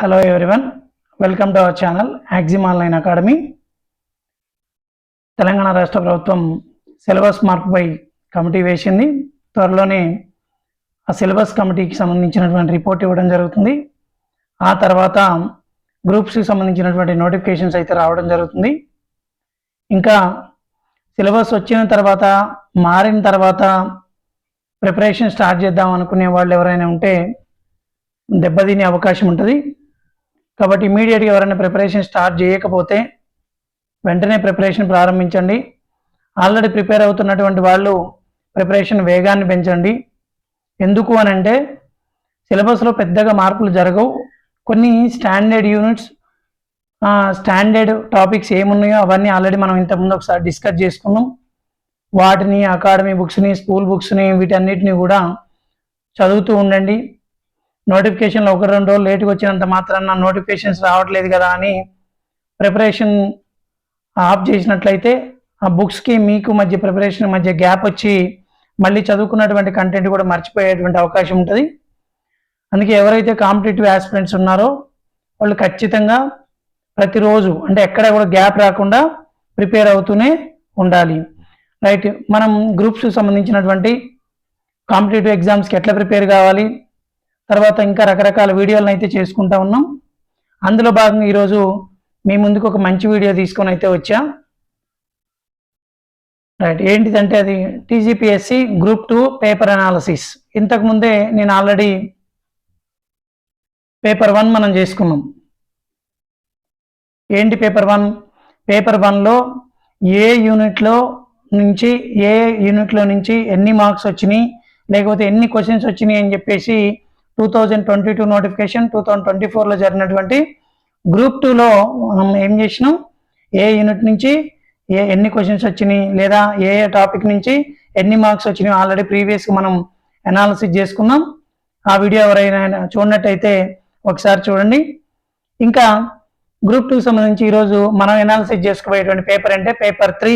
Hello everyone welcome to our channel Axiom online academy Telangana రాష్ట్ర ప్రభుత్వం syllabus మార్పుపై committee వేసింది. త్వరలోనే ఆ సిలబస్ కమిటీకి సంబంధించినటువంటి రిపోర్ట్ ఇవ్వడం జరుగుతుంది. ఆ తర్వాత గ్రూప్స్కి సంబంధించినటువంటి నోటిఫికేషన్స్ అయితే రావడం జరుగుతుంది. ఇంకా సిలబస్ వచ్చిన తర్వాత మారిన తర్వాత ప్రిపరేషన్ స్టార్ట్ చేద్దాం అనుకునే వాళ్ళు ఎవరైనా ఉంటే దెబ్బతినే అవకాశం ఉంటుంది. కాబట్టి ఇమీడియట్గా ఎవరైనా ప్రిపరేషన్ స్టార్ట్ చేయకపోతే వెంటనే ప్రిపరేషన్ ప్రారంభించండి. ఆల్రెడీ ప్రిపేర్ అవుతున్నటువంటి వాళ్ళు ప్రిపరేషన్ వేగాన్ని పెంచండి. ఎందుకు అని అంటే సిలబస్లో పెద్దగా మార్పులు జరగవు. కొన్ని స్టాండర్డ్ యూనిట్స్ స్టాండర్డ్ టాపిక్స్ ఏమున్నాయో అవన్నీ ఆల్రెడీ మనం ఇంతకుముందు ఒకసారి డిస్కస్ చేసుకున్నాం. వాటిని అకాడమీ బుక్స్ని స్కూల్ బుక్స్ని వీటన్నిటిని కూడా చదువుతూ ఉండండి. నోటిఫికేషన్లు ఒక రెండు రోజులు లేట్గా వచ్చినంత మాత్రాన నోటిఫికేషన్స్ రావట్లేదు కదా అని ప్రిపరేషన్ ఆఫ్ చేసినట్లయితే ఆ బుక్స్కి మీకు మధ్య ప్రిపరేషన్ మధ్య గ్యాప్ వచ్చి మళ్ళీ చదువుకున్నటువంటి కంటెంట్ కూడా మర్చిపోయేటువంటి అవకాశం ఉంటుంది. అందుకే ఎవరైతే కాంపిటేటివ్ ఆస్పిరెంట్స్ ఉన్నారో వాళ్ళు ఖచ్చితంగా ప్రతిరోజు అంటే ఎక్కడ కూడా గ్యాప్ రాకుండా ప్రిపేర్ అవుతూనే ఉండాలి. రైట్ మనం గ్రూప్స్కి సంబంధించినటువంటి కాంపిటేటివ్ ఎగ్జామ్స్కి ఎట్లా ప్రిపేర్ కావాలి? తర్వాత ఇంకా రకరకాల వీడియోలను అయితే చేసుకుంటా ఉన్నాం. అందులో భాగంగా ఈరోజు మీ ముందుకు ఒక మంచి వీడియో తీసుకొని అయితే వచ్చా. రైట్ ఏంటిదంటే అది TGPSC group two paper analysis. ఇంతకు ముందే నేను ఆల్రెడీ పేపర్ వన్ మనం చేసుకున్నాం. ఏంటి పేపర్ వన్? పేపర్ వన్లో ఏ యూనిట్లో నుంచి ఏ యూనిట్లో నుంచి ఎన్ని మార్క్స్ వచ్చినాయి లేకపోతే ఎన్ని క్వశ్చన్స్ వచ్చినాయి అని చెప్పేసి two thousand twenty two notification two thousand twenty ఫోర్లో జరిగినటువంటి గ్రూప్ టూలో మనం ఏం చేసినాం? ఏ యూనిట్ నుంచి ఏ ఎన్ని క్వశ్చన్స్ వచ్చినాయి లేదా ఏ ఏ టాపిక్ నుంచి ఎన్ని మార్క్స్ వచ్చినాయి ఆల్రెడీ ప్రీవియస్గా మనం అనాలిసిస్ చేసుకున్నాం. ఆ వీడియో ఎవరైనా చూడనట్టయితే ఒకసారి చూడండి. ఇంకా గ్రూప్ టూ సంబంధించి ఈరోజు మనం అనాలిసిస్ చేసుకోబోయేటువంటి పేపర్ అంటే పేపర్ త్రీ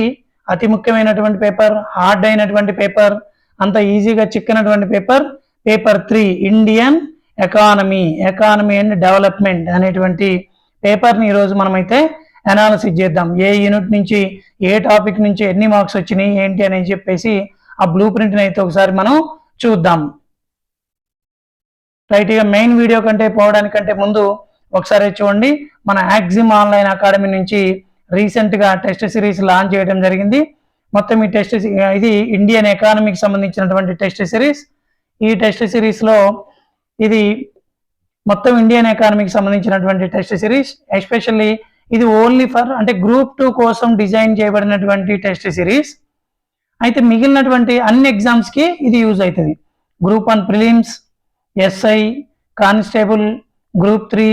అతి ముఖ్యమైనటువంటి పేపర్ హార్డ్ అయినటువంటి పేపర్ అంత ఈజీగా చిక్కినటువంటి paper paper three Indian economy economy and development అనేటువంటి పేపర్ని ఈరోజు మనమైతే అనాలిసిస్ చేద్దాం. ఏ యూనిట్ నుంచి ఏ టాపిక్ నుంచి ఎన్ని మార్క్స్ వచ్చినాయి ఏంటి అని చెప్పేసి ఆ బ్లూ ప్రింట్ని అయితే ఒకసారి మనం చూద్దాం. రైట్ ఇక మెయిన్ వీడియో కంటే పోవడానికంటే ముందు ఒకసారి చూడండి. మన యాక్సిమ్ ఆన్లైన్ అకాడమీ నుంచి రీసెంట్గా టెస్ట్ సిరీస్ లాంచ్ చేయడం జరిగింది. మొత్తం ఈ టెస్ట్ ఇది ఇండియన్ ఎకానమీకి సంబంధించినటువంటి టెస్ట్ సిరీస్ ఈ టెస్ట్ సిరీస్లో ఇది మొత్తం ఇండియన్ ఎకానమీకి సంబంధించినటువంటి టెస్ట్ సిరీస్. ఎస్పెషల్లీ ఇది ఓన్లీ ఫర్ అంటే గ్రూప్ టూ కోసం డిజైన్ చేయబడినటువంటి టెస్ట్ సిరీస్. అయితే మిగిలినటువంటి అన్ని ఎగ్జామ్స్కి ఇది యూజ్ అవుతుంది. Group one prelims SI constable group three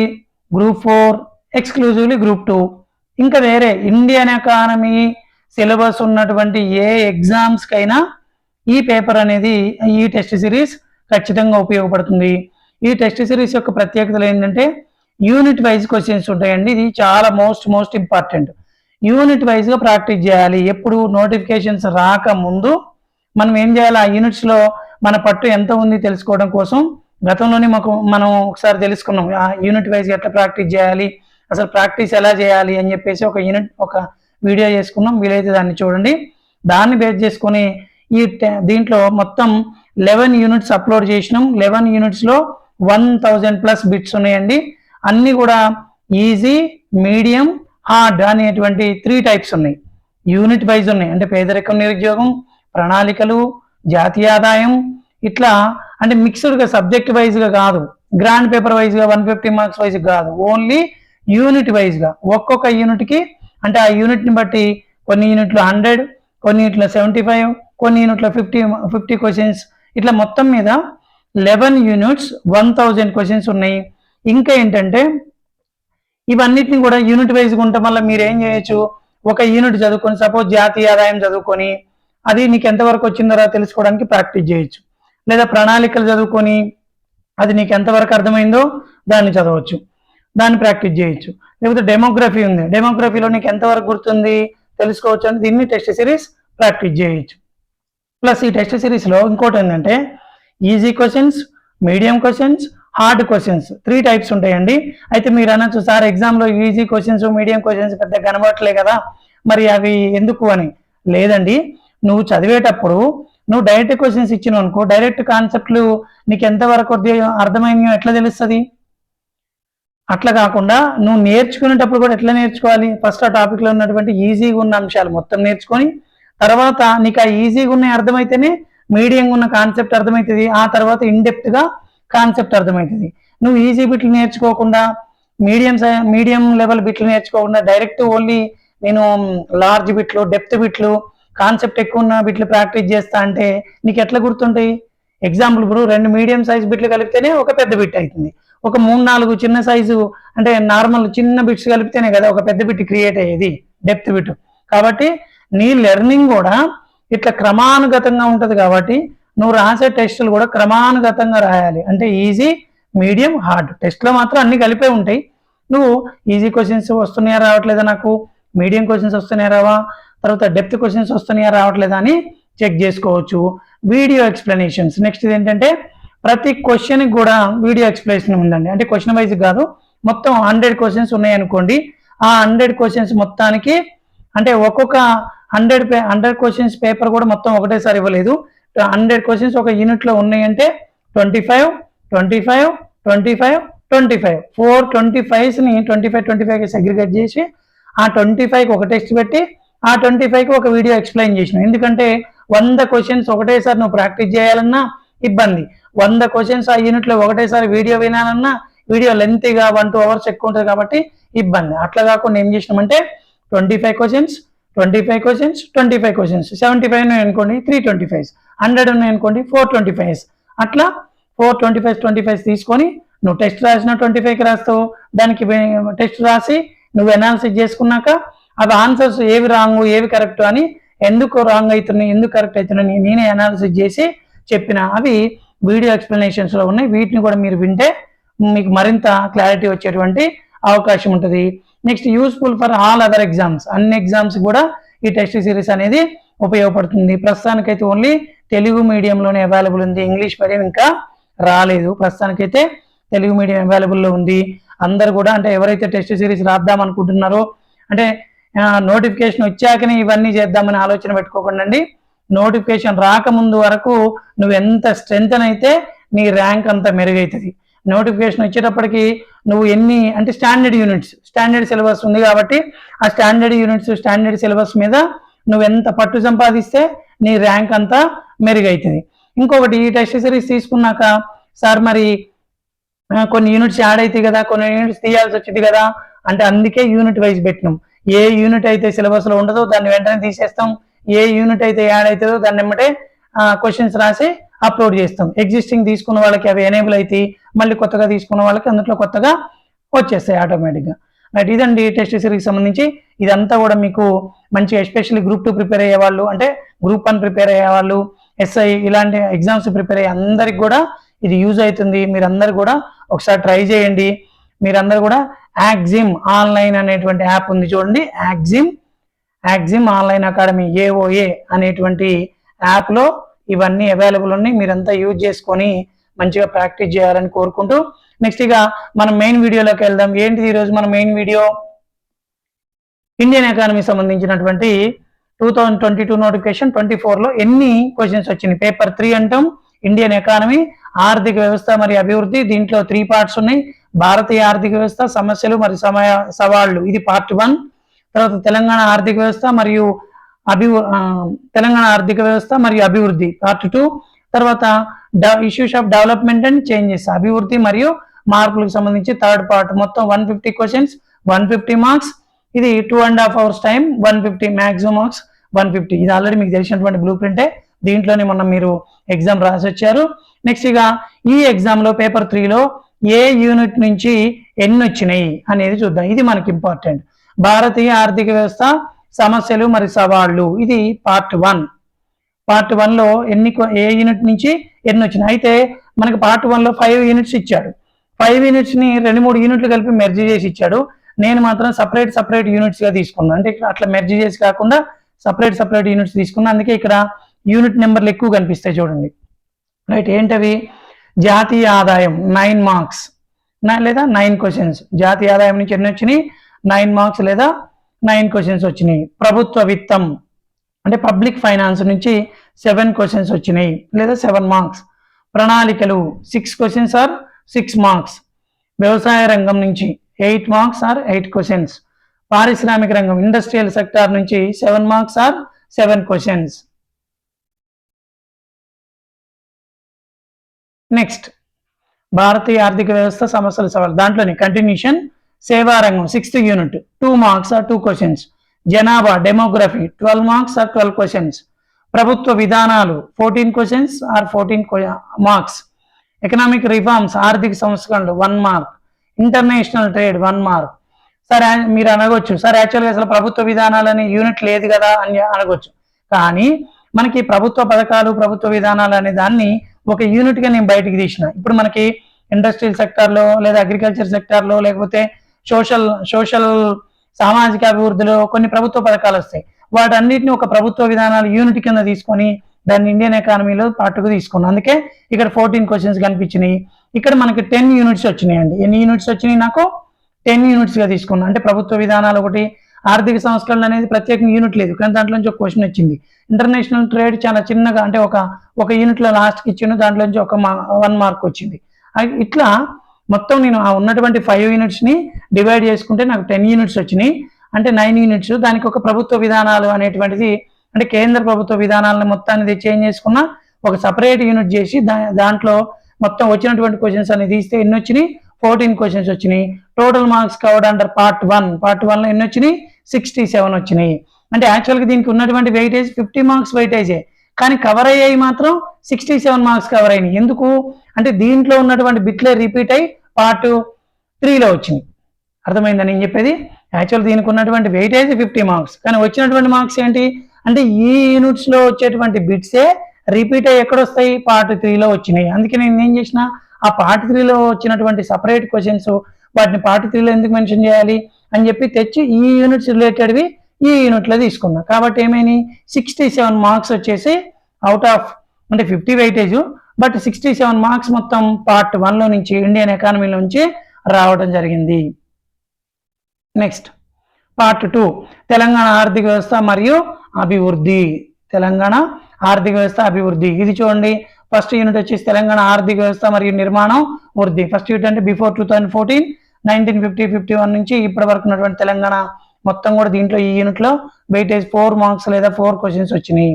group four exclusively group two. ఇంకా వేరే ఇండియన్ ఎకానమీ సిలబస్ ఉన్నటువంటి ఏ ఎగ్జామ్స్కైనా ఈ పేపర్ అనేది ఈ టెస్ట్ సిరీస్ ఖచ్చితంగా ఉపయోగపడుతుంది. ఈ టెస్ట్ సిరీస్ యొక్క ప్రత్యేకతలు ఏంటంటే యూనిట్ వైజ్ క్వశ్చన్స్ ఉంటాయండి. ఇది చాలా మోస్ట్ మోస్ట్ ఇంపార్టెంట్ యూనిట్ వైజ్గా ప్రాక్టీస్ చేయాలి. ఎప్పుడు నోటిఫికేషన్స్ రాకముందు మనం ఏం చేయాలి? ఆ యూనిట్స్లో మన పట్టు ఎంత ఉంది తెలుసుకోవడం కోసం గతంలోనే మాకు మనం ఒకసారి తెలుసుకున్నాం. ఆ యూనిట్ వైజ్గా ఎట్లా ప్రాక్టీస్ చేయాలి? అసలు ప్రాక్టీస్ ఎలా చేయాలి? అని చెప్పేసి ఒక యూనిట్ ఒక వీడియో చేసుకున్నాం. వీలైతే దాన్ని చూడండి. దాన్ని బేస్ చేసుకొని ఈ దీంట్లో మొత్తం లెవెన్ యూనిట్స్ అప్లోడ్ చేసినాం. లెవెన్ యూనిట్స్లో వన్ థౌజండ్ ప్లస్ బిట్స్ ఉన్నాయండి. అన్నీ కూడా ఈజీ మీడియం హార్డ్ అనేటువంటి త్రీ టైప్స్ ఉన్నాయి. యూనిట్ వైజ్ ఉన్నాయి. అంటే పేదరికం నిరుద్యోగం ప్రణాళికలు జాతీయ ఆదాయం ఇట్లా అంటే మిక్స్డ్గా సబ్జెక్ట్ వైజ్గా కాదు. గ్రాండ్ పేపర్ వైజ్గా వన్ ఫిఫ్టీ మార్క్స్ వైజ్ కాదు. ఓన్లీ యూనిట్ వైజ్గా ఒక్కొక్క యూనిట్కి అంటే ఆ యూనిట్ని బట్టి కొన్ని యూనిట్లు హండ్రెడ్ కొన్ని సెవెంటీ ఫైవ్ కొన్ని యూనిట్లో ఫిఫ్టీ ఫిఫ్టీ క్వశ్చన్స్ ఇట్లా మొత్తం మీద eleven units one thousand questions ఉన్నాయి. ఇంకా ఏంటంటే ఇవన్నిటిని కూడా యూనిట్ వైజ్గా ఉండటం వల్ల మీరు ఏం చేయొచ్చు? ఒక యూనిట్ చదువుకొని సపోజ్ జాతీయ ఆదాయం చదువుకొని అది నీకు ఎంతవరకు వచ్చిందో తెలుసుకోవడానికి ప్రాక్టీస్ చేయొచ్చు. లేదా ప్రణాళికలు చదువుకొని అది నీకు ఎంతవరకు అర్థమైందో దాన్ని చదవచ్చు. దాన్ని ప్రాక్టీస్ చేయొచ్చు. లేకపోతే డెమోగ్రఫీ ఉంది. డెమోగ్రఫీలో నీకు ఎంతవరకు గుర్తుంది? తెలుసుకోవచ్చు అని దీన్ని టెస్ట్ సిరీస్ ప్రాక్టీస్ చేయొచ్చు. ప్లస్ ఈ టెస్ట్ సిరీస్లో ఇంకోటి ఏంటంటే easy questions medium questions hard questions three types ఉంటాయండి. అయితే మీరు అనొచ్చు సార్ ఎగ్జామ్లో ఈజీ క్వశ్చన్స్ మీడియం క్వశ్చన్స్ పెద్ద కనబడట్లే కదా మరి అవి ఎందుకు అని? లేదండి. నువ్వు చదివేటప్పుడు నువ్వు డైరెక్ట్ క్వశ్చన్స్ ఇచ్చినావు అనుకో డైరెక్ట్ కాన్సెప్ట్లు నీకు ఎంతవరకు అర్థమైనయో ఎట్లా తెలుస్తుంది? అట్లా కాకుండా నువ్వు నేర్చుకునేటప్పుడు కూడా ఎట్లా నేర్చుకోవాలి? ఫస్ట్ ఆ టాపిక్లో ఉన్నటువంటి ఈజీగా ఉన్న అంశాలు మొత్తం నేర్చుకొని తర్వాత నీకు ఆ ఈజీగా ఉన్న అర్థమైతేనే మీడియంగా ఉన్న కాన్సెప్ట్ అర్థమవుతుంది ఆ తర్వాత ఇన్డెప్త్గా కాన్సెప్ట్ అర్థమవుతుంది నువ్వు ఈజీ బిట్లు నేర్చుకోకుండా మీడియం మీడియం లెవెల్ బిట్లు నేర్చుకోకుండా డైరెక్ట్ ఓన్లీ నేను లార్జ్ బిట్లు డెప్త్ బిట్లు కాన్సెప్ట్ ఎక్కువ ఉన్న బిట్లు ప్రాక్టీస్ చేస్తా అంటే నీకు ఎట్లా గుర్తుంటాయి? ఎగ్జాంపుల్ ఇప్పుడు రెండు మీడియం సైజ్ బిట్లు కలిపితేనే ఒక పెద్ద బిట్ అవుతుంది ఒక మూడు నాలుగు చిన్న సైజు అంటే నార్మల్ చిన్న బిట్స్ కలిపితేనే కదా ఒక పెద్ద బిట్ క్రియేట్ అయ్యేది డెప్త్ బిట్ కాబట్టి నీ లెర్నింగ్ కూడా ఇట్లా క్రమానుగతంగా ఉంటుంది కాబట్టి నువ్వు రాసే టెస్టులు కూడా క్రమానుగతంగా రాయాలి. అంటే ఈజీ మీడియం హార్డ్ టెస్ట్లో మాత్రం అన్ని కలిపే ఉంటాయి. నువ్వు ఈజీ క్వశ్చన్స్ వస్తున్నాయా రావట్లేదా నాకు? మీడియం క్వశ్చన్స్ వస్తున్నాయా రావా? తర్వాత డెప్త్ క్వశ్చన్స్ వస్తున్నాయా రావట్లేదా అని చెక్ చేసుకోవచ్చు. వీడియో ఎక్స్ప్లెనేషన్స్ నెక్స్ట్ ఏంటంటే ప్రతి క్వశ్చన్ కూడా వీడియో ఎక్స్ప్లెనేషన్ ఉందండి. అంటే క్వశ్చన్ వైజ్ కాదు మొత్తం హండ్రెడ్ క్వశ్చన్స్ ఉన్నాయనుకోండి. ఆ హండ్రెడ్ క్వశ్చన్స్ మొత్తానికి అంటే ఒక్కొక్క hundred per hundred questions paper కూడా మొత్తం ఒకటేసారి ఇవ్వలేదు. హండ్రెడ్ క్వశ్చన్స్ ఒక యూనిట్లో ఉన్నాయంటే twenty five twenty five twenty five twenty five four twenty ఫైవ్స్ని twenty five twenty ఫైవ్కి సెగ్రిగేట్ చేసి ఆ ట్వంటీ ఫైవ్కి ఒక టెస్ట్ పెట్టి ఆ ట్వంటీ ఫైవ్కి ఒక వీడియో ఎక్స్ప్లెయిన్ చేసిన. ఎందుకంటే వంద క్వశ్చన్స్ ఒకటేసారి నువ్వు ప్రాక్టీస్ చేయాలన్నా ఇబ్బంది. వంద క్వశ్చన్స్ ఆ యూనిట్లో ఒకటేసారి వీడియో వినాలన్నా వీడియో లెంతీగా వన్ టూ అవర్స్ ఎక్కువ ఉంటుంది కాబట్టి ఇబ్బంది. అట్లా కాకుండా ఏం చేసినామంటే twenty five questions twenty five questions twenty five questions seventy five ఉన్నాయి అనుకోండి త్రీ ట్వంటీ ఫైవ్స్ హండ్రెడ్ ఉన్నాయి అనుకోండి ఫోర్ ట్వంటీ ఫైవ్స్ అట్లా four twenty five twenty five తీసుకొని నువ్వు టెస్ట్ రాసిన ట్వంటీ ఫైవ్కి రాస్తావు. దానికి టెస్ట్ రాసి నువ్వు అనాలిసిస్ చేసుకున్నాక అవి ఆన్సర్స్ ఏవి రాంగు ఏవి కరెక్ట్ అని ఎందుకు రాంగ్ అవుతున్నాయి ఎందుకు కరెక్ట్ అవుతున్నాయి నేనే అనాలిసిస్ చేసి చెప్పిన అవి వీడియో ఎక్స్ప్లెనేషన్స్లో ఉన్నాయి. వీటిని కూడా మీరు వింటే మీకు మరింత క్లారిటీ వచ్చేటువంటి అవకాశం ఉంటుంది. Next useful for all other exams అన్ని ఎగ్జామ్స్ కూడా ఈ టెస్ట్ సిరీస్ అనేది ఉపయోగపడుతుంది. ప్రస్తుతానికైతే ఓన్లీ తెలుగు మీడియంలోనే అవైలబుల్ ఉంది. ఇంగ్లీష్ మీడియం ఇంకా రాలేదు. ప్రస్తుతానికైతే తెలుగు మీడియం అవైలబుల్లో ఉంది. అందరు కూడా అంటే ఎవరైతే టెస్ట్ సిరీస్ రాద్దాం అనుకుంటున్నారో అంటే నోటిఫికేషన్ వచ్చాకనే ఇవన్నీ చేద్దామని ఆలోచన పెట్టుకోకుండా అండి నోటిఫికేషన్ రాకముందు వరకు నువ్వు ఎంత స్ట్రెంత్ అయితే నీ ర్యాంక్ అంత మెరుగవుతుంది నోటిఫికేషన్ వచ్చేటప్పటికి నువ్వు ఎన్ని అంటే స్టాండర్డ్ యూనిట్స్ స్టాండర్డ్ సిలబస్ ఉంది కాబట్టి ఆ స్టాండర్డ్ యూనిట్స్ స్టాండర్డ్ సిలబస్ మీద నువ్వు ఎంత పట్టు సంపాదిస్తే నీ ర్యాంక్ అంతా మెరుగైతుంది. ఇంకొకటి ఈ టెస్ట్ సిరీస్ తీసుకున్నాక సార్ మరి కొన్ని యూనిట్స్ యాడ్ అవుతాయి కదా కొన్ని యూనిట్స్ తీయాల్సి వచ్చింది కదా అంటే అందుకే యూనిట్ వైజ్ పెట్టినాం. ఏ యూనిట్ అయితే సిలబస్లో ఉండదో దాన్ని వెంటనే తీసేస్తాం. ఏ యూనిట్ అయితే యాడ్ అవుతుందో దాన్ని ఎమ్మటే క్వశ్చన్స్ రాసి అప్లోడ్ చేస్తాం. ఎగ్జిస్టింగ్ తీసుకున్న వాళ్ళకి అవి ఎనేబుల్ అయితే మళ్ళీ కొత్తగా తీసుకున్న వాళ్ళకి అందులో కొత్తగా వచ్చేస్తాయి ఆటోమేటిక్గా రైట్ ఇదండి టెస్ట్ సిరీస్ సంబంధించి. ఇదంతా కూడా మీకు మంచి ఎస్పెషల్లీ గ్రూప్ టూ ప్రిపేర్ అయ్యే వాళ్ళు అంటే గ్రూప్ వన్ ప్రిపేర్ అయ్యే వాళ్ళు ఎస్ఐ ఇలాంటి ఎగ్జామ్స్ ప్రిపేర్ అయ్యే అందరికి కూడా ఇది యూజ్ అవుతుంది. మీరందరూ కూడా ఒకసారి ట్రై చేయండి. మీరందరూ కూడా యాక్జిమ్ ఆన్లైన్ అనేటువంటి యాప్ ఉంది చూడండి. యాక్జిమ్ యాక్జిమ్ ఆన్లైన్ అకాడమీ ఏఓఏ అనేటువంటి యాప్లో ఇవన్నీ అవైలబుల్ ఉన్నాయి. మీరంతా యూజ్ చేసుకొని మంచిగా ప్రాక్టీస్ చేయాలని కోరుకుంటూ నెక్స్ట్ ఇక మనం మెయిన్ వీడియోలోకి వెళ్దాం. ఏంటిది ఈరోజు మన మెయిన్ వీడియో ఇండియన్ ఎకానమీ సంబంధించినటువంటి two thousand twenty two notification twenty ఫోర్లో ఎన్ని క్వశ్చన్స్ వచ్చినాయి? పేపర్ త్రీ అంటాం ఇండియన్ ఎకానమీ ఆర్థిక వ్యవస్థ మరియు అభివృద్ధి దీంట్లో త్రీ పార్ట్స్ ఉన్నాయి. భారతీయ ఆర్థిక వ్యవస్థ సమస్యలు మరి సమయ సవాళ్ళు ఇది పార్ట్ వన్ తర్వాత తెలంగాణ ఆర్థిక వ్యవస్థ మరియు అభివృ తెలంగాణ ఆర్థిక వ్యవస్థ మరియు అభివృద్ధి పార్ట్ టూ. తర్వాత issues of development and changes అభివృద్ధి మరియు మార్పులకు సంబంధించి థర్డ్ పార్ట్ మొత్తం one fifty questions one fifty marks. ఇది two and half hours time one fifty maximum marks one fifty. ఇది ఆల్రెడీ మీకు తెలిసినటువంటి బ్లూ ప్రింటే దీంట్లోనే మొన్న మీరు ఎగ్జామ్ రాసి వచ్చారు. నెక్స్ట్ ఇక ఈ ఎగ్జామ్లో పేపర్ త్రీలో ఏ యూనిట్ నుంచి ఎన్ని వచ్చినాయి అనేది చూద్దాం. ఇది మనకి ఇంపార్టెంట్ భారతీయ ఆర్థిక వ్యవస్థ సమస్యలు మరి సవాళ్ళు. ఇది పార్ట్ వన్. పార్ట్ వన్లో ఎన్ని ఏ యూనిట్ నుంచి ఎన్ని వచ్చినాయి? అయితే మనకి పార్ట్ వన్లో ఫైవ్ యూనిట్స్ ఇచ్చాడు. ఫైవ్ యూనిట్స్ని రెండు మూడు యూనిట్లు కలిపి మెర్జీ చేసి ఇచ్చాడు. నేను మాత్రం సపరేట్ సపరేట్ యూనిట్స్గా తీసుకున్నాను. అంటే ఇక్కడ అట్లా మెర్జీ చేసి కాకుండా సపరేట్ సపరేట్ యూనిట్స్ తీసుకున్నా. అందుకే ఇక్కడ యూనిట్ నెంబర్లు ఎక్కువ కనిపిస్తాయి చూడండి. రైట్ ఏంటవి? జాతీయ ఆదాయం నైన్ మార్క్స్. లేదా నైన్ క్వశ్చన్స్. జాతీయ ఆదాయం నుంచి ఎన్ని వచ్చినాయి? నైన్ మార్క్స్ లేదా నైన్ క్వశ్చన్స్ వచ్చినాయి. ప్రభుత్వ విత్తం. అంటే పబ్లిక్ ఫైనాన్స్ నుంచి సెవెన్ క్వశ్చన్స్ వచ్చినాయి. లేదా సెవెన్ మార్క్స్ ప్రణాళికలు. Six questions or six marks వ్యవసాయ రంగం నుంచి eight marks or eight questions పారిశ్రామిక రంగం. ఇండస్ట్రియల్ సెక్టార్ నుంచి seven marks or seven questions next భారతీయ ఆర్థిక వ్యవస్థ సమస్యల సవాల్. దాంట్లోని కంటిన్యూషన్ సేవా రంగం sixth unit two marks or two questions జనాభా demography twelve marks or twelve questions ప్రభుత్వ విధానాలు fourteen questions or fourteen marks economic reforms ఆర్థిక సంస్కరణలు one mark international trade one mark సరే మీరు అనగొచ్చు. సార్ యాక్చువల్గా అసలు ప్రభుత్వ విధానాలని యూనిట్ లేదు కదా అని అనగొచ్చు. కానీ మనకి ప్రభుత్వ పథకాలు ప్రభుత్వ విధానాలు అనే దాన్ని ఒక యూనిట్గా నేను బయటికి తీసిన. ఇప్పుడు మనకి ఇండస్ట్రియల్ సెక్టార్లో లేదా అగ్రికల్చర్ సెక్టార్లో లేకపోతే సోషల్ సోషల్ సామాజిక అభివృద్ధిలో కొన్ని ప్రభుత్వ పథకాలు వస్తాయి. వాటన్నిటిని ఒక ప్రభుత్వ విధానాలు యూనిట్ కింద తీసుకొని దాన్ని ఇండియన్ ఎకానమీలో పాటుకు తీసుకున్నాం. అందుకే ఇక్కడ ఫోర్టీన్ క్వశ్చన్స్ కనిపించినాయి. ఇక్కడ మనకి టెన్ యూనిట్స్ వచ్చినాయి అండి ఎన్ని యూనిట్స్ వచ్చినాయి నాకు? టెన్ యూనిట్స్గా తీసుకున్నాను అంటే ప్రభుత్వ విధానాలు ఒకటి ఆర్థిక సంస్కరణలు అనేది ప్రత్యేకంగా యూనిట్ లేదు. కానీ దాంట్లో నుంచి ఒక క్వశ్చన్ వచ్చింది. ఇంటర్నేషనల్ ట్రేడ్ చాలా చిన్నగా అంటే ఒక ఒక యూనిట్లో లాస్ట్కి ఇచ్చిండు దాంట్లో నుంచి ఒక వన్ మార్క్ వచ్చింది. ఇట్లా మొత్తం నేను ఆ ఉన్నటువంటి ఫైవ్ యూనిట్స్ని డివైడ్ చేసుకుంటే నాకు టెన్ యూనిట్స్ వచ్చినాయి. అంటే నైన్ యూనిట్స్ దానికి ఒక ప్రభుత్వ విధానాలు అనేటువంటిది అంటే కేంద్ర ప్రభుత్వ విధానాలను మొత్తాన్ని చేంజ్ చేసుకున్న ఒక సపరేట్ యూనిట్ చేసి దా- దాంట్లో మొత్తం వచ్చినటువంటి క్వశ్చన్స్ అనేది తీస్తే ఎన్ని వచ్చినాయి? ఫోర్టీన్ క్వశ్చన్స్ వచ్చినాయి. Total marks covered under part one part వన్లో ఎన్ని వచ్చినాయి? సిక్స్టీ సెవెన్ వచ్చినాయి. అంటే యాక్చువల్గా దీనికి ఉన్నటువంటి వెయిటేజ్ ఫిఫ్టీ మార్క్స్ వెయిటేజే కానీ కవర్ అయ్యాయి మాత్రం సిక్స్టీ సెవెన్ మార్క్స్ కవర్ అయినాయి. ఎందుకు? అంటే దీంట్లో ఉన్నటువంటి బిట్లే రిపీట్ అయ్యి పార్ట్ త్రీలో వచ్చింది. అర్థమైందని నేను చెప్పేది? యాక్చువల్ దీనికి ఉన్నటువంటి వెయిటేజ్ ఫిఫ్టీ మార్క్స్ కానీ వచ్చినటువంటి మార్క్స్ ఏంటి? అంటే ఈ యూనిట్స్లో వచ్చేటువంటి బిట్సే రిపీట్ అయ్యి ఎక్కడొస్తాయి పార్ట్ త్రీలో వచ్చినాయి. అందుకే నేను ఏం చేసిన ఆ పార్ట్ త్రీలో వచ్చినటువంటి సపరేట్ క్వశ్చన్స్ వాటిని పార్ట్ త్రీలో ఎందుకు మెన్షన్ చేయాలి అని చెప్పి తెచ్చి ఈ యూనిట్స్ రిలేటెడ్వి ఈ యూనిట్లో తీసుకున్నా. కాబట్టి ఏమైంది సిక్స్టీ సెవెన్ మార్క్స్ వచ్చేసి అవుట్ ఆఫ్ అంటే fifty weightage but sixty seven marks మొత్తం పార్ట్ వన్లో నుంచి ఇండియన్ ఎకానమీ నుంచి రావడం జరిగింది. నెక్స్ట్ పార్ట్ టూ తెలంగాణ ఆర్థిక వ్యవస్థ మరియు అభివృద్ధి. తెలంగాణ ఆర్థిక వ్యవస్థ అభివృద్ధి. ఇది చూడండి ఫస్ట్ యూనిట్ వచ్చేసి తెలంగాణ ఆర్థిక వ్యవస్థ మరియు నిర్మాణం వృద్ధి. ఫస్ట్ యూనిట్ అంటే before two thousand fourteen nineteen fifty fifty one నుంచి ఇప్పటి వరకు ఉన్నటువంటి తెలంగాణ మొత్తం కూడా దీంట్లో ఈ యూనిట్లో వెయిటేజ్ ఫోర్ మార్క్స్ లేదా ఫోర్ క్వశ్చన్స్ వచ్చినాయి.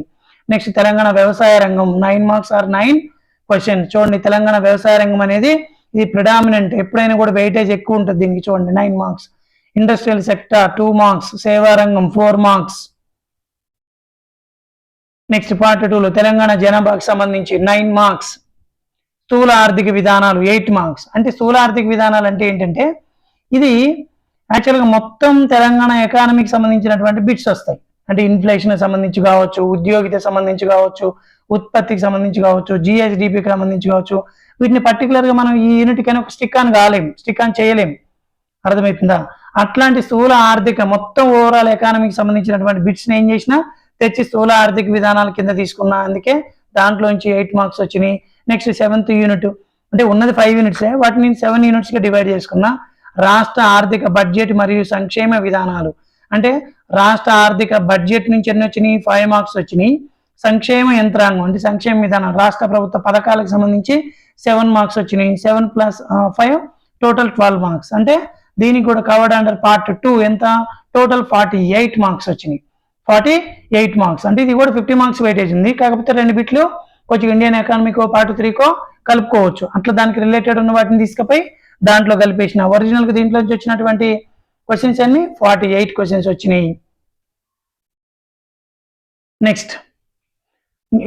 నెక్స్ట్ తెలంగాణ వ్యవసాయ రంగం nine marks or nine question చూడండి తెలంగాణ వ్యవసాయ రంగం అనేది ఇది ప్రిడామినెంట్ ఎప్పుడైనా కూడా వెయిటేజ్ ఎక్కువ ఉంటుంది దీనికి చూడండి. Nine marks industrial sector two marks సేవా రంగం ఫోర్ మార్క్స్ నెక్స్ట్ పార్ట్ టూలో తెలంగాణ జనాభాకు సంబంధించి నైన్ మార్క్స్ స్థూల ఆర్థిక విధానాలు ఎయిట్ మార్క్స్ అంటే స్థూల ఆర్థిక విధానాలు అంటే ఏంటంటే ఇది యాక్చువల్గా మొత్తం తెలంగాణ ఎకానమీకి సంబంధించినటువంటి బిట్స్ వస్తాయి. అంటే ఇన్ఫ్లేషన్ సంబంధించి కావచ్చు ఉద్యోగిత సంబంధించి కావచ్చు ఉత్పత్తికి సంబంధించి కావచ్చు జిఎస్డిపికి సంబంధించి కావచ్చు వీటిని పర్టికులర్గా మనం ఈ యూనిట్ కైనా ఒక స్టిక్ ఆన్ కాలేం స్టిక్ ఆన్ చేయలేం అర్థమవుతుందా అట్లాంటి స్థూల ఆర్థిక మొత్తం ఓవరాల్ ఎకానమీకి సంబంధించినటువంటి బిట్స్ ఏం చేసినా తెచ్చి స్థూల ఆర్థిక విధానాల కింద తీసుకున్నా అందుకే దాంట్లోంచి ఎయిట్ మార్క్స్ వచ్చినాయి. నెక్స్ట్ సెవెంత్ యూనిట్ అంటే ఉన్నది ఫైవ్ యూనిట్సే వాటిని సెవెన్ యూనిట్స్గా డివైడ్ చేసుకున్నా రాష్ట్ర ఆర్థిక బడ్జెట్ మరియు సంక్షేమ విధానాలు. అంటే రాష్ట్ర ఆర్థిక బడ్జెట్ నుంచి ఎన్ని వచ్చినాయి? ఫైవ్ మార్క్స్ వచ్చినాయి. సంక్షేమ యంత్రాంగం అంటే సంక్షేమ విధానం రాష్ట్ర ప్రభుత్వ పథకాలకు సంబంధించి సెవెన్ మార్క్స్ వచ్చినాయి. Seven plus five total twelve marks అంటే దీనికి కూడా కవర్డ్ అండర్ పార్ట్ టూ ఎంత? టోటల్ ఫార్టీ ఎయిట్ మార్క్స్ వచ్చినాయి. ఫార్టీ ఎయిట్ మార్క్స్ అంటే ఇది కూడా ఫిఫ్టీ మార్క్స్ వెయిటేజ్ ఉంది. కాకపోతే రెండు బిట్లు కొంచెం ఇండియన్ ఎకానమీకో పార్ట్ త్రీకో కలుపుకోవచ్చు. అట్లా దానికి రిలేటెడ్ ఉన్న వాటిని తీసుకుపోయి దాంట్లో కలిపేసిన. ఒరిజినల్ దీంట్లో నుంచి వచ్చినటువంటి క్వశ్చన్స్ అన్ని ఫార్టీ ఎయిట్ క్వశ్చన్స్ వచ్చినాయి. Next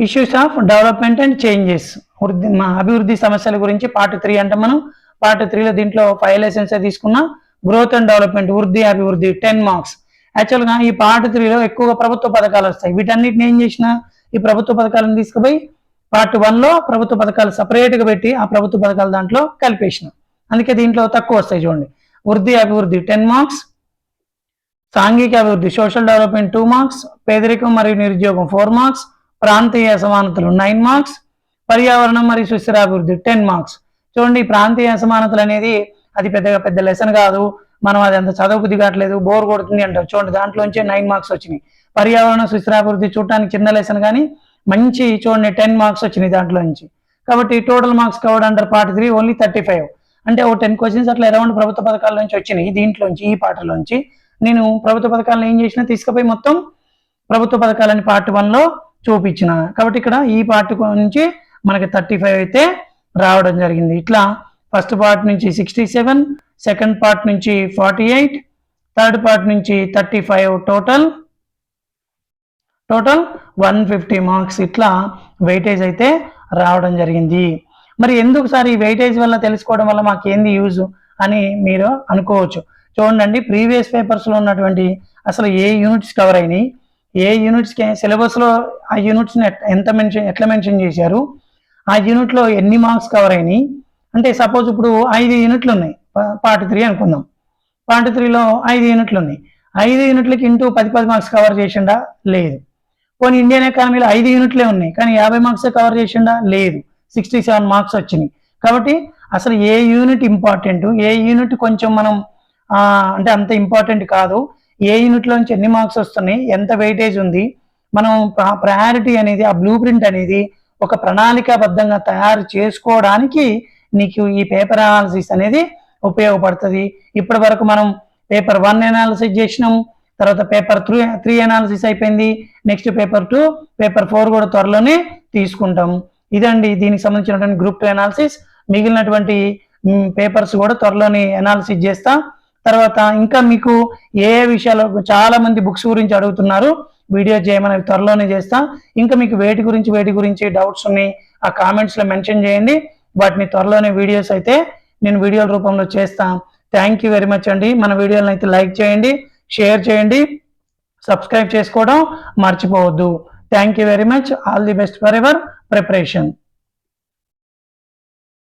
issues of development and changes వృద్ధి మా అభివృద్ధి సమస్యల గురించి పార్ట్ త్రీ అంటే మనం పార్ట్ త్రీలో దీంట్లో ఫైవ్ లెసన్స్ తీసుకున్న గ్రోత్ అండ్ డెవలప్మెంట్ వృద్ధి అభివృద్ధి టెన్ మార్క్స్ యాక్చువల్గా ఈ పార్ట్ త్రీలో ఎక్కువగా ప్రభుత్వ పథకాలు వస్తాయి. వీటన్నిటిని ఏం చేసిన ఈ ప్రభుత్వ పథకాలను తీసుకుపోయి పార్ట్ వన్లో ప్రభుత్వ పథకాలు సపరేట్గా గా పెట్టి ఆ ప్రభుత్వ పథకాలు దాంట్లో కలిపేసిన. అందుకే దీంట్లో తక్కువ వస్తాయి చూడండి. వృద్ధి అభివృద్ధి టెన్ మార్క్స్ సాంఘిక అభివృద్ధి సోషల్ డెవలప్మెంట్ టూ మార్క్స్ పేదరికం మరియు నిరుద్యోగం ఫోర్ మార్క్స్ ప్రాంతీయ అసమానతలు నైన్ మార్క్స్ పర్యావరణం మరియు సుస్థిరాభివృద్ధి టెన్ మార్క్స్ చూడండి ప్రాంతీయ అసమానతలు అనేది అది పెద్దగా పెద్ద లెసన్ కాదు. మనం అది అంత చదువుకు దిగట్లేదు బోర్ కొడుతుంది అంటారు. చూడండి దాంట్లోంచి నైన్ మార్క్స్ వచ్చినాయి. పర్యావరణ సుస్థిరాభివృద్ధి చూడటానికి చిన్న లెసన్ కానీ మంచి చూడండి టెన్ మార్క్స్ వచ్చినాయి దాంట్లో నుంచి కాబట్టి total marks covered under part three only thirty five అంటే ఓ టెన్ క్వశ్చన్స్ అట్లా అరౌండ్ ప్రభుత్వ పథకాల నుంచి వచ్చినాయి దీంట్లోంచి ఈ పాటలోంచి. నేను ప్రభుత్వ పథకాలను ఏం చేసినా తీసుకుపోయి మొత్తం ప్రభుత్వ పథకాలని పార్ట్ వన్లో చూపించిన. కాబట్టి ఇక్కడ ఈ పార్ట్ నుంచి మనకి థర్టీ ఫైవ్ అయితే రావడం జరిగింది. ఇట్లా ఫస్ట్ పార్ట్ నుంచి సిక్స్టీ సెవెన్ సెకండ్ పార్ట్ నుంచి ఫార్టీ ఎయిట్ థర్డ్ పార్ట్ నుంచి thirty five total total one fifty marks ఇట్లా వెయిటేజ్ అయితే రావడం జరిగింది. మరి ఎందుకు సార్ ఈ వెయిటేజ్ వల్ల తెలుసుకోవడం వల్ల మాకు ఏంది యూజ్ అని మీరు అనుకోవచ్చు. చూడండి ప్రీవియస్ పేపర్స్లో ఉన్నటువంటి అసలు ఏ యూనిట్స్ కవర్ అయినాయి ఏ యూనిట్స్కి సిలబస్లో ఆ యూనిట్స్ని ఎంత మెన్షన్ ఎట్లా మెన్షన్ చేశారు ఆ యూనిట్లో ఎన్ని మార్క్స్ కవర్ అయినాయి అంటే సపోజ్ ఇప్పుడు ఐదు యూనిట్లు ఉన్నాయి పార్ట్ త్రీ అనుకుందాం. పార్ట్ త్రీలో ఐదు యూనిట్లు ఉన్నాయి. ఐదు యూనిట్లకి ఇంటూ పది పది మార్క్స్ కవర్ చేసిండా? లేదు. పోనీ ఇండియన్ ఎకానమీలో ఐదు యూనిట్లే ఉన్నాయి కానీ యాభై మార్క్స్ కవర్ చేసిండా? లేదు. సిక్స్టీ సెవెన్ మార్క్స్ వచ్చినాయి. కాబట్టి అసలు ఏ యూనిట్ ఇంపార్టెంట్ ఏ యూనిట్ కొంచెం మనం అంటే అంత ఇంపార్టెంట్ కాదు. ఏ యూనిట్లోంచి ఎన్ని మార్క్స్ వస్తున్నాయి ఎంత వెయిటేజ్ ఉంది మనం ప్రయారిటీ అనేది ఆ బ్లూ ప్రింట్ అనేది ఒక ప్రణాళికాబద్ధంగా తయారు చేసుకోవడానికి నీకు ఈ పేపర్ అనాలిసిస్ అనేది ఉపయోగపడుతుంది. ఇప్పటి వరకు మనం పేపర్ వన్ అనాలిసిస్ చేసినాం తర్వాత పేపర్ త్రీ త్రీ అనాలిసిస్ అయిపోయింది next paper two paper four కూడా త్వరలోనే తీసుకుంటాం. ఇదండి దీనికి సంబంధించినటువంటి గ్రూప్ టూ అనాలిసిస్ మిగిలినటువంటి పేపర్స్ కూడా త్వరలోనే అనాలిసిస్ చేస్తాం. తర్వాత ఇంకా మీకు ఏ ఏ విషయాలు చాలా మంది బుక్స్ గురించి అడుగుతున్నారు. వీడియో చేయమని త్వరలోనే చేస్తా. ఇంకా మీకు వేటి గురించి వేటి గురించి డౌట్స్ ఉన్నాయి ఆ కామెంట్స్లో మెన్షన్ చేయండి. వాటిని త్వరలోనే వీడియోస్ అయితే నేను వీడియోల రూపంలో చేస్తా. థ్యాంక్ యూ వెరీ మచ్ అండి. మన వీడియోలను అయితే లైక్ చేయండి షేర్ చేయండి సబ్స్క్రైబ్ చేసుకోవడం మర్చిపోవద్దు. Thank you very much all the best for ever preparation